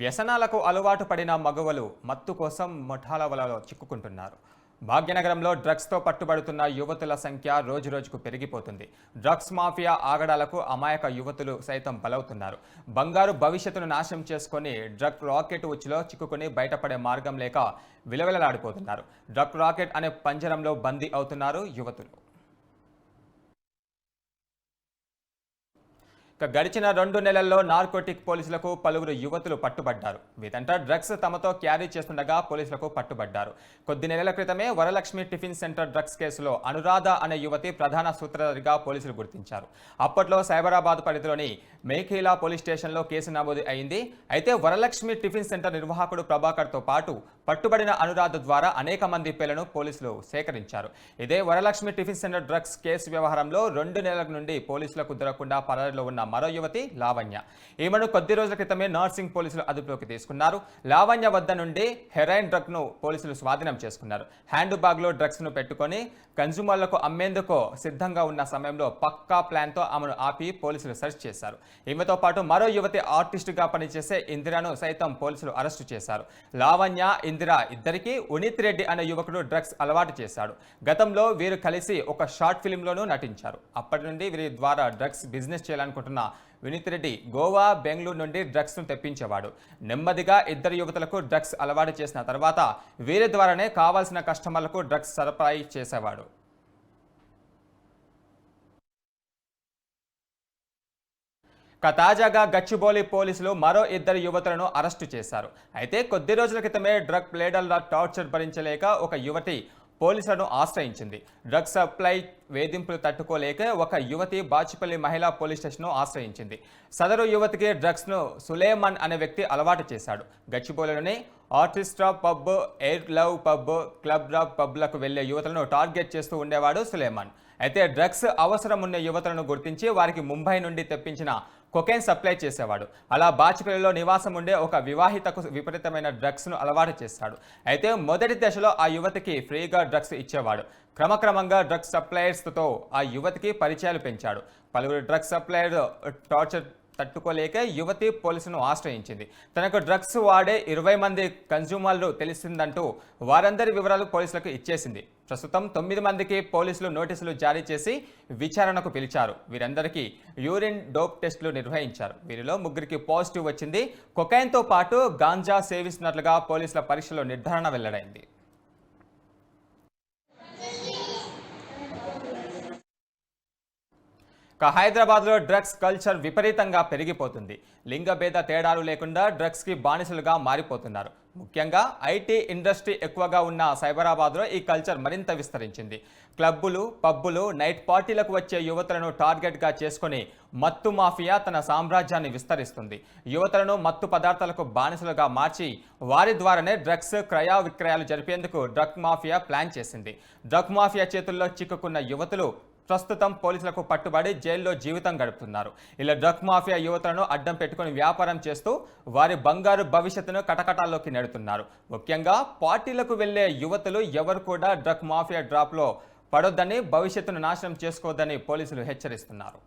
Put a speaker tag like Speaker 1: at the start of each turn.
Speaker 1: వ్యసనాలకు అలవాటు పడిన మగవలు మత్తు కోసం ముఠాల వలలో చిక్కుకుంటున్నారు. భాగ్యనగరంలో డ్రగ్స్తో పట్టుబడుతున్న యువతుల సంఖ్య రోజురోజుకు పెరిగిపోతుంది. డ్రగ్స్ మాఫియా ఆగడాలకు అమాయక యువతులు సైతం బలవుతున్నారు. బంగారు భవిష్యత్తును నాశనం చేసుకొని డ్రగ్ రాకెట్ ఉచ్చులో చిక్కుకుని బయటపడే మార్గం లేక విలవిలలాడిపోతున్నారు. డ్రగ్ రాకెట్ అనే పంజరంలో బందీ అవుతున్నారు యువతులు. గడిచిన రెండు నెలల్లో నార్కోటిక్ పోలీసులకు పలువురు యువతులు పట్టుబడ్డారు. వీరంతా డ్రగ్స్ తమతో క్యారీ చేస్తుండగా పోలీసులకు పట్టుబడ్డారు. కొద్ది నెలల క్రితమే వరలక్ష్మి టిఫిన్ సెంటర్ డ్రగ్స్ కేసులో అనురాధ అనే యువతి ప్రధాన సూత్రధారిగా పోలీసులు గుర్తించారు. అప్పట్లో సైబరాబాద్ పరిధిలోని మేఖేలా పోలీస్ స్టేషన్లో కేసు నమోదు అయింది. అయితే వరలక్ష్మి టిఫిన్ సెంటర్ నిర్వాహకుడు ప్రభాకర్తో పాటు పట్టుబడిన అనురాధ ద్వారా అనేక మంది పేర్లను పోలీసులు సేకరించారు. ఇదే Varalakshmi tiffin centre drugs case వ్యవహారంలో రెండు నెలల నుండి పోలీసులకు దొరకకుండా పరారీలో ఉన్న మరో యువతి లావణ్య. ఈమెను కొద్ది రోజుల క్రితమే నర్సింగ్ పోలీసులు అదుపులోకి తీసుకున్నారు. లావణ్య వద్ద నుండి హెరాయిన్ డ్రగ్ను పోలీసులు స్వాధీనం చేసుకున్నారు. హ్యాండ్ బ్యాగ్లో డ్రగ్స్ను పెట్టుకొని కన్జ్యూమర్లకు అమ్మేందుకు సిద్ధంగా ఉన్న సమయంలో పక్కా ప్లాన్తో ఆమెను ఆపి పోలీసులు సెర్చ్ చేశారు. ఈమెతో పాటు మరో యువతి ఆర్టిస్టుగా పనిచేసే ఇందిరాను సైతం పోలీసులు అరెస్టు చేశారు. లావణ్య ఇందిర ఇద్దరికీ ఉనీత్ రెడ్డి అనే యువకుడు డ్రగ్స్ అలవాటు చేశాడు. గతంలో వీరు కలిసి ఒక షార్ట్ ఫిల్మ్లోనూ నటించారు. అప్పటి నుండి వీరి ద్వారా డ్రగ్స్ బిజినెస్ చేయాలనుకుంటున్న వినీత్ రెడ్డి గోవా బెంగళూరు నుండి డ్రగ్స్ను తెప్పించేవాడు. నెమ్మదిగా ఇద్దరు యువతలకు డ్రగ్స్ అలవాటు చేసిన తర్వాత వీరి ద్వారానే కావాల్సిన కస్టమర్లకు డ్రగ్స్ సరఫరా చేసేవాడు. ఇక తాజాగా గచ్చిబౌలి పోలీసులు మరో ఇద్దరు యువతులను అరెస్టు చేశారు. అయితే కొద్ది రోజుల క్రితమే డ్రగ్ ప్లేడర్ల టార్చర్ భరించలేక ఒక యువతి పోలీసులను ఆశ్రయించింది. డ్రగ్ సప్లై వేధింపులు తట్టుకోలేక ఒక యువతి బాచిపల్లి మహిళా పోలీస్ స్టేషన్ను ఆశ్రయించింది. సదరు యువతికి డ్రగ్స్ను సులేమాన్ అనే వ్యక్తి అలవాటు చేశాడు. గచ్చిబౌలిలోని ఆర్టిస్ట్రా pub air love pub club drop పబ్లకు వెళ్ళే యువతలను టార్గెట్ చేస్తూ ఉండేవాడు సులేమాన్. అయితే డ్రగ్స్ అవసరం ఉన్న యువతలను గుర్తించి వారికి ముంబై నుండి తెప్పించిన కొకేన్ సప్లై చేసేవాడు. అలా బాచిపల్లిలో నివాసం ఉండే ఒక వివాహితకు విపరీతమైన డ్రగ్స్ను అలవాటు చేశాడు అయితే మొదటి దశలో ఆ యువతికి ఫ్రీగా డ్రగ్స్ ఇచ్చేవాడు. క్రమక్రమంగా డ్రగ్స్ సప్లయర్స్తో ఆ యువతికి పరిచయాలు పెంచాడు. పలువురు డ్రగ్స్ సప్లయర్ టార్చర్ తట్టుకోలేక యువతి పోలీసును ఆశ్రయించింది. తనకు డ్రగ్స్ వాడే ఇరవై మంది కన్జ్యూమర్లు తెలిసిందంటూ వారందరి వివరాలు పోలీసులకు ఇచ్చేసింది. ప్రస్తుతం తొమ్మిది మందికి పోలీసులు నోటీసులు జారీ చేసి విచారణకు పిలిచారు. వీరందరికీ యూరిన్ డోప్ టెస్టులు నిర్వహించారు. వీరిలో ముగ్గురికి పాజిటివ్ వచ్చింది. కొకైన్తో పాటు గాంజా సేవిస్తున్నట్లుగా పోలీసుల పరీక్షలో నిర్ధారణ వెల్లడైంది. ఇక హైదరాబాద్లో డ్రగ్స్ కల్చర్ విపరీతంగా పెరిగిపోతుంది. లింగభేద తేడాలు లేకుండా డ్రగ్స్కి బానిసలుగా మారిపోతున్నారు. ముఖ్యంగా ఐటీ ఇండస్ట్రీ ఎక్కువగా ఉన్న సైబరాబాద్లో ఈ కల్చర్ మరింత విస్తరించింది. క్లబ్బులు పబ్బులు నైట్ పార్టీలకు వచ్చే యువతలను టార్గెట్గా చేసుకుని మత్తు మాఫియా తన సామ్రాజ్యాన్ని విస్తరిస్తుంది. యువతలను మత్తు పదార్థాలకు బానిసలుగా మార్చి వారి ద్వారానే డ్రగ్స్ క్రయా విక్రయాలు జరిపేందుకు డ్రగ్ మాఫియా ప్లాన్ చేసింది. డ్రగ్ మాఫియా చేతుల్లో చిక్కుకున్న యువతులు ప్రస్తుతం పోలీసులకు పట్టుబడి జైల్లో జీవితం గడుపుతున్నారు. ఇలా డ్రగ్ మాఫియా యువతలను అడ్డం పెట్టుకుని వ్యాపారం చేస్తూ వారి బంగారు భవిష్యత్తును కటకటాల్లోకి నెడుతున్నారు. ముఖ్యంగా పార్టీలకు వెళ్ళే యువతులు ఎవరు కూడా డ్రగ్ మాఫియా డ్రాప్లో పడొద్దని భవిష్యత్తును నాశనం చేసుకోవద్దని పోలీసులు హెచ్చరిస్తున్నారు.